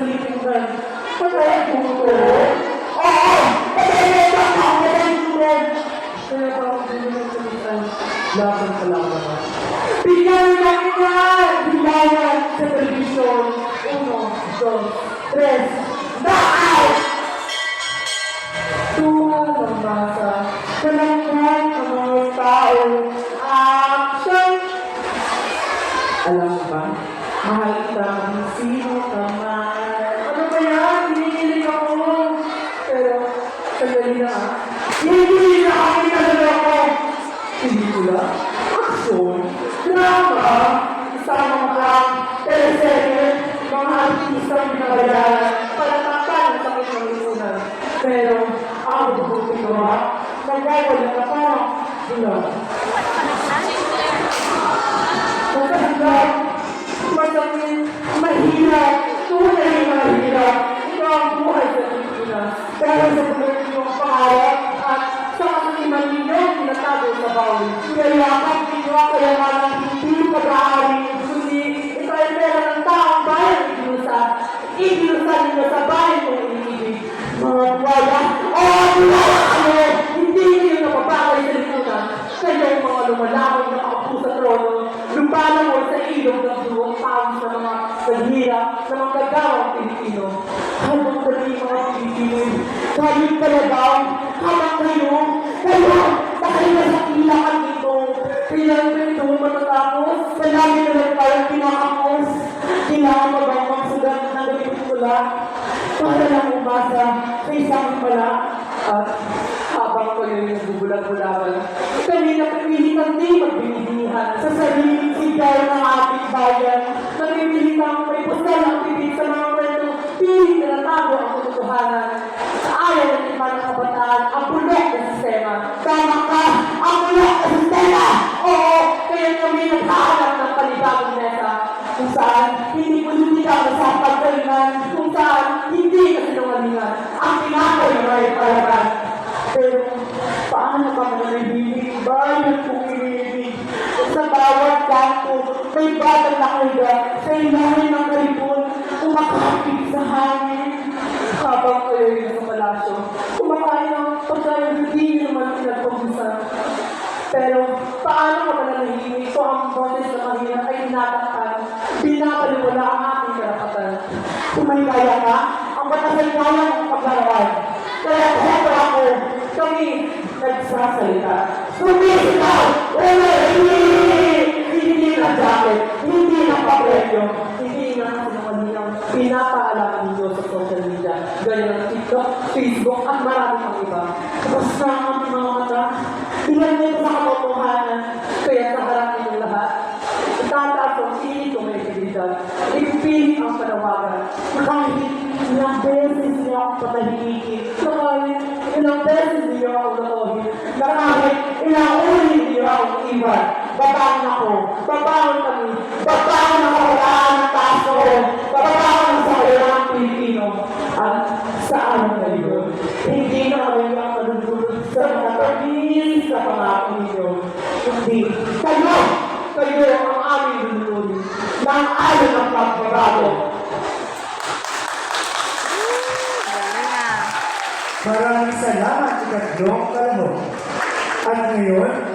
sa living room. Patay ang puto. Oo! Patay na ito ako! Patay ang puto! Kaya parang hindi naman salitan. Laban sa laban. Bigyan na kita! Bilawan sa television. Uno, dos, tres, daaw! Tuwa ng basa. Kanangkan ang mga tao. Action! Alam ba? Mahal kita ng sino Hinihilig na kami ako. Hindi ko lang. Action. Drama. Isama mo ka. Teleserye. Mga artista ang pinagalan. Palatakpan ang sakit ng lipunan. Pero, ako bubuti ko ha. Nagkawala ka pa. Wala. Masahirap, masakit, mahirap, tunay mahirap. Ito ang buhay sa sa sa ilog ng buong tawag sa mga naghirap sa mga gagawang Pilipino. Habang kami mga Pilipino, kayo kalabaw, habang kayo, kayo, dahil na sa ilakan nito, kailangan ko ito matatapos, palagi na lang tayong pinakapos, kailangan ba bang magsugat ng galing pula, para lang umasa sa isang pala, at habang kayo yung bubulag-bulagan, kami na pipilitan din magbibinihan sa sariling sigaw saan hindi politika sa pagkalingan, kung saan hindi kasinungalingan ang tinakoy ng may palagan. Pero paano ka mananahimik bayan kung iniibig? Sa bawat kanto, may batang nakahiga sa ilalim ng karibon, kumakapit sa hangin. Habang kayo yung sa palasyo, kumakain ng pagkain hindi naman pinagpagusan. Pero paano ka mananahimik kung ang boses na mahirap ay binabaliwala ang ating karapatan. Kung may kaya ka, ang batas ay kaya mong paglarawan. Kaya heto ako, kami nagsasalita. Sumisigaw! Uli! Hindi! Hindi na jacket, hindi na papremyo, hindi na sinungalingang pinapaalam ninyo sa social media. Gaya ng TikTok, Facebook, at marami pang iba. Basta ang mga na kahit ilang beses niyo ako patahimikin, na kahit ilang beses niyo ako natohin, na kahit ilang uli niyo ako iwan, babaon ako, babaon kami, babaon ang kawalaan ng taas ko, babaon ang sa ng Pilipino, at sa anong ngayon, hindi na kami ang malulunod sa mga tamis sa pangako ninyo, kundi kayo, kayo ang aming lulunod ng ayon ng pagbabago. Maraming salamat, Ikatlong Kalahok. At ngayon,